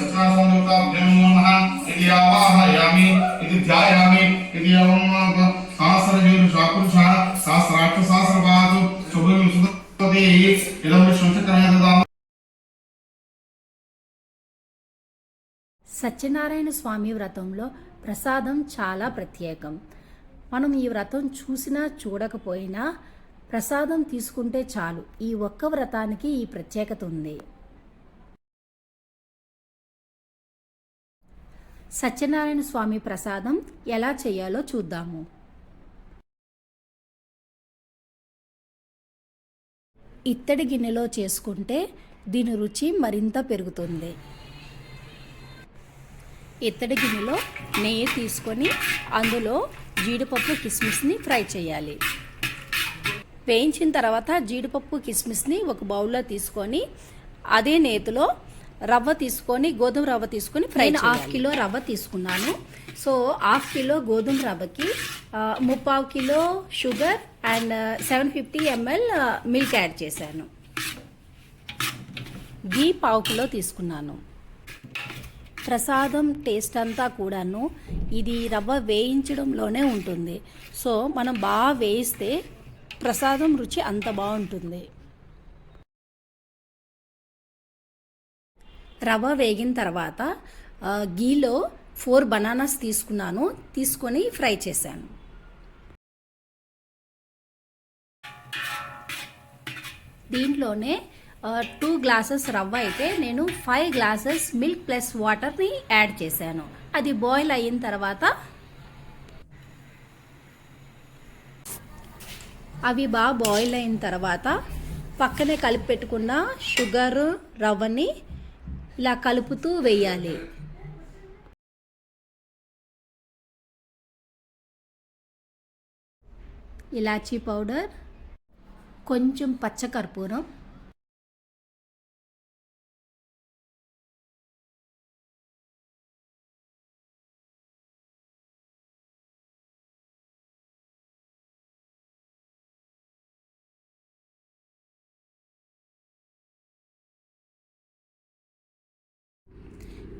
సత్యాసందేవతాభ్యం నమః ఇది ఆవాహయామి ఇది ధ్యాయామి ఇది ఏవం సహస్రవీరు శాపురుష సహస్రాక్ష సహస్రపాదు శుభం సుదతి ఇదం విశ్వచక్రమే దదామ సత్యనారాయణ స్వామి వ్రతంలో ప్రసాదం చాలా ప్రత్యేకం. మనం ఈ వ్రతం చూసినా చూడకపోయినా ప్రసాదం తీసుకుంటే చాలు. ఈ ఒక్క వ్రతానికి ఈ ప్రత్యేకత ఉంది. సత్యనారాయణ స్వామి ప్రసాదం ఎలా చేయాలో చూద్దాము. ఇత్తడి గిన్నెలో చేసుకుంటే దీని రుచి మరింత పెరుగుతుంది. ఇత్తడి గిన్నెలో నెయ్యి తీసుకొని అందులో జీడిపప్పు కిస్మిస్ని ఫ్రై చేయాలి. వేయించిన తర్వాత జీడిపప్పు కిస్మిస్ని ఒక బౌల్లో తీసుకొని అదే నేతిలో రవ్వ తీసుకొని గోధుమ రవ్వ తీసుకొని ఫ్రై హాఫ్ కిలో రవ్వ తీసుకున్నాను. సో హాఫ్ కిలో గోధుమ రవ్వకి ముప్పావు kilo sugar and seven fifty ML milk add చేశాను. గీ పావు కిలో తీసుకున్నాను. ప్రసాదం టేస్ట్ అంతా కూడాను ఇది రవ్వ వేయించడంలోనే ఉంటుంది. సో మనం బాగా వేయిస్తే ప్రసాదం రుచి అంత బాగుంటుంది. రవ్వ వేగిన తర్వాత గీలో ఫోర్ బనానాస్ తీసుకున్నాను తీసుకొని ఫ్రై చేశాను. దీంట్లోనే టూ గ్లాసెస్ రవ్వ అయితే నేను ఫైవ్ గ్లాసెస్ మిల్క్ ప్లస్ వాటర్ని యాడ్ చేశాను. అది బాయిల్ అయిన తర్వాత అవి బాగా బాయిల్ అయిన తర్వాత పక్కనే కలిపి పెట్టుకున్న షుగర్ రవ్వని ఇలా కలుపుతూ వేయాలి. ఇలాచీ పౌడర్ కొంచెం పచ్చకర్పూరం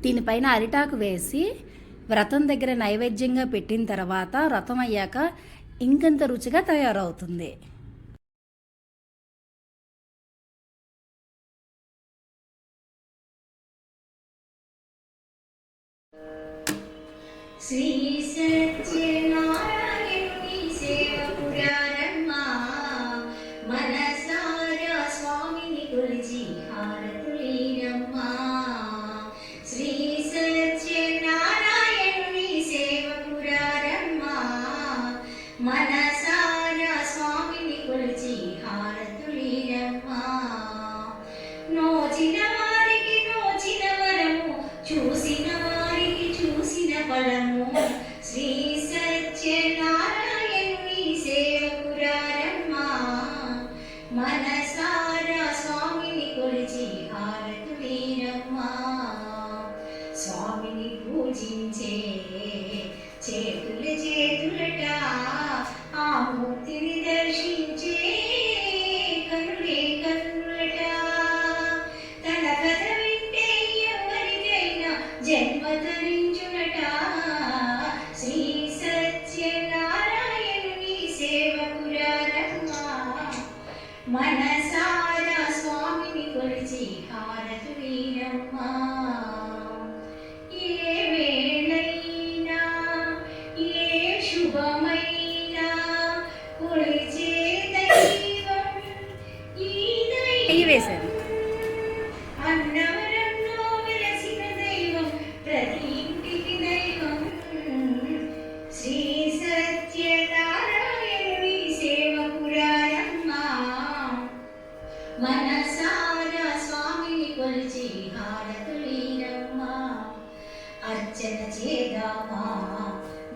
దీనిపైన అరిటాకు వేసి వ్రతం దగ్గర నైవేద్యంగా పెట్టిన తర్వాత వ్రతం అయ్యాక ఇంకంత రుచిగా తయారవుతుంది. శ్రీ సత్యనారాయణుని மனசார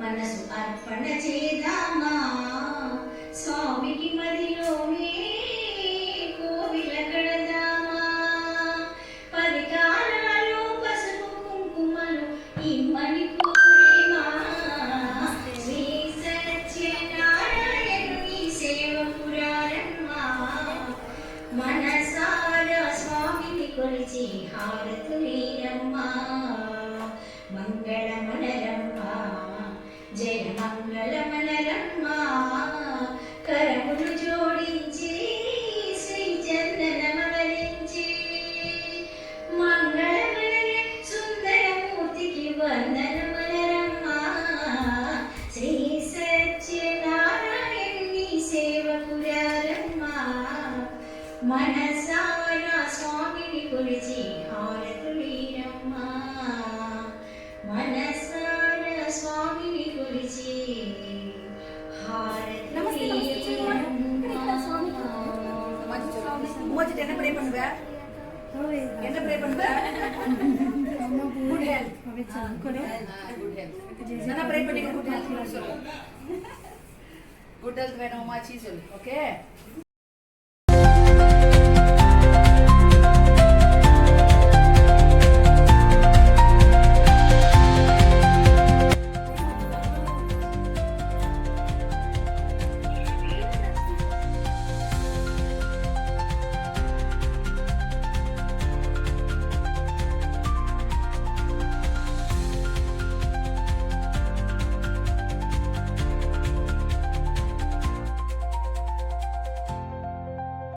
మనసు అర్పణ చేద్దామా మనసార స్వామిని కొలిచి హారతులీరమ్మ మనసార స్వామిని కొలిచి மூச்சிட்டு என்ன ப்ரே பண்ணுவ? என்ன ப்ரே பண்ணுவ? குட் ஹெல்த் குட் ஹெல்த் என்ன ப்ரே பண்ணி குட் ஹெல்த் சொல்லு குட் ஹெல்த் வேணும் உமாச்சி சொல்லு ஓகே